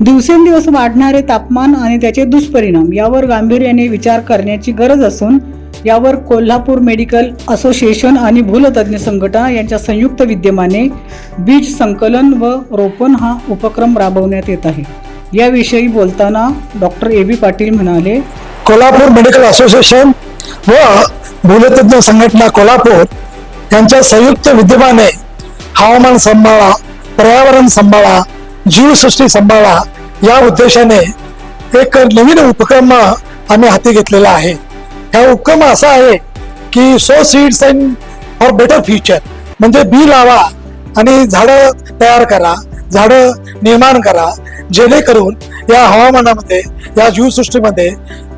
दिवसेंदिवस वाढणारे तापमान आणि त्याचे दुष्परिणाम यावर गांभीर्याने विचार करण्याची गरज असून यावर कोल्हापूर मेडिकल असोसिएशन आणि भूलतज्ञ संघटना यांच्या संयुक्त विद्यमाने बीज संकलन व रोपण हा उपक्रम राबवण्यात येत आहे. याविषयी बोलताना डॉक्टर ए बी पाटील म्हणाले कोल्हापूर मेडिकल असोसिएशन व भूलतज्ञ संघटना कोल्हापूर यांच्या संयुक्त विद्यमाने हवामान सांभाळा पर्यावरण सांभाळा जीवसृष्टी सांभाळा या उद्देशाने एक नवीन उपक्रम आम्ही हाती घेतलेला आहे हा उपक्रम असा आहे की sow seeds and for better future म्हणजे बी लावा आणि झाडं तयार करा झाडं निर्माण करा जेणेकरून या हवामानामध्ये या जीवसृष्टीमध्ये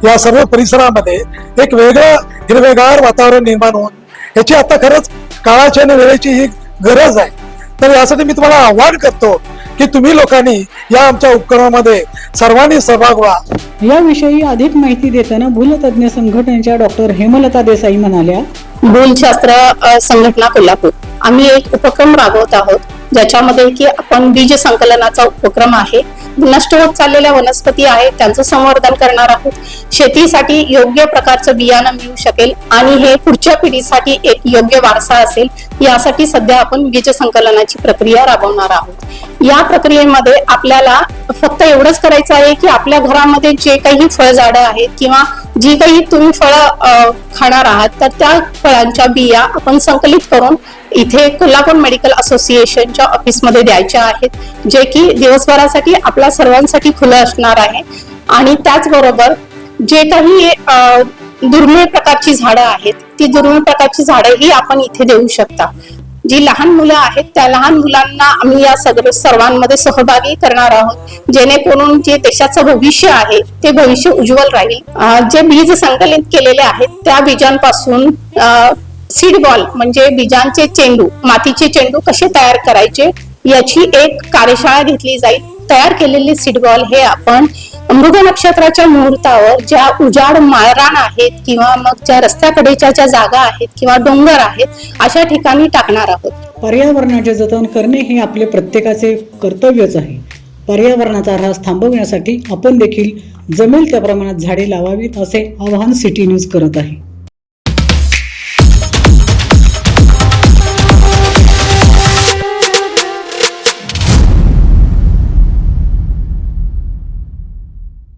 या सर्व परिसरामध्ये एक वेगळं हिरवेगार वातावरण निर्माण होऊन याची आता खरंच काळाची आणि वेळेची ही गरज आहे तर यासाठी मी तुम्हाला आव्हान करतो की तुम्ही लोकांनी या आमच्या उपक्रमामध्ये सर्वांनी सहभाग व्हा. याविषयी अधिक माहिती देताना भूलतज्ञ संघटनेच्या डॉक्टर हेमलता देसाई म्हणाल्या भूलशास्त्र संघटना कोल्हापूर. आम्ही एक उपक्रम राबवत आहोत ज्याच्यामध्ये की आपण बीज संकलनाचा उपक्रम आहे. नष्ट होत चाललेल्या वनस्पती आहेत त्यांचं संवर्धन करणार आहोत. शेतीसाठी योग्य प्रकारचं बियाणं मिळू शकेल आणि हे पुढच्या पिढीसाठी एक योग्य वारसा असेल यासाठी सध्या आपण बीज संकलनाची प्रक्रिया राबवणार आहोत. या प्रक्रियेमध्ये आपल्याला फक्त एवढंच करायचं आहे की आपल्या घरामध्ये जे काही फळझाडं आहेत किंवा जी काही तुम्ही फळं खाणार आहात तर त्या फळांच्या बिया आपण संकलित करून इथे कोल्हापूर मेडिकल असोसिएशनच्या ऑफिसमध्ये द्यायच्या आहेत जे की दिवसभरासाठी आपल्या सर्वांसाठी खुलं असणार आहे. आणि त्याचबरोबर जे काही दुर्मिळ प्रकारची झाडं आहेत ती दुर्मिळ प्रकारची झाडं ही आपण इथे देऊ शकता. जी लहान मुलं आहेत त्या लहान मुलांना आम्ही या सगळं सर्वांमध्ये सहभागी करणार आहोत. जेणेकरून जे देशाचं भविष्य आहे ते भविष्य उज्ज्वल राहील. जे बीज संकलित केलेले आहेत त्या बीजांपासून सीड बॉल म्हणजे बीजांचे चेंडू मातीचे चेंडू कसे तयार करायचे याची एक कार्यशाळा घेतली जाईल. तयार केलेले सीड बॉल हे आपण मृग नक्षत्राच्या मुहूर्तावर ज्या उजाड माळरान आहेत किंवा मग ज्या रस्त्याकडेच्या ज्या जागा आहेत किंवा डोंगर आहेत अशा ठिकाणी टाकणार आहोत. पर्यावरणाचे जतन करणे हे आपले प्रत्येकाचे कर्तव्यच आहे. पर्यावरणाचा ऱ्हास थांबवण्यासाठी आपण देखील जमेल त्या प्रमाणात झाडे लावावीत असे आवाहन सिटी न्यूज करत आहे.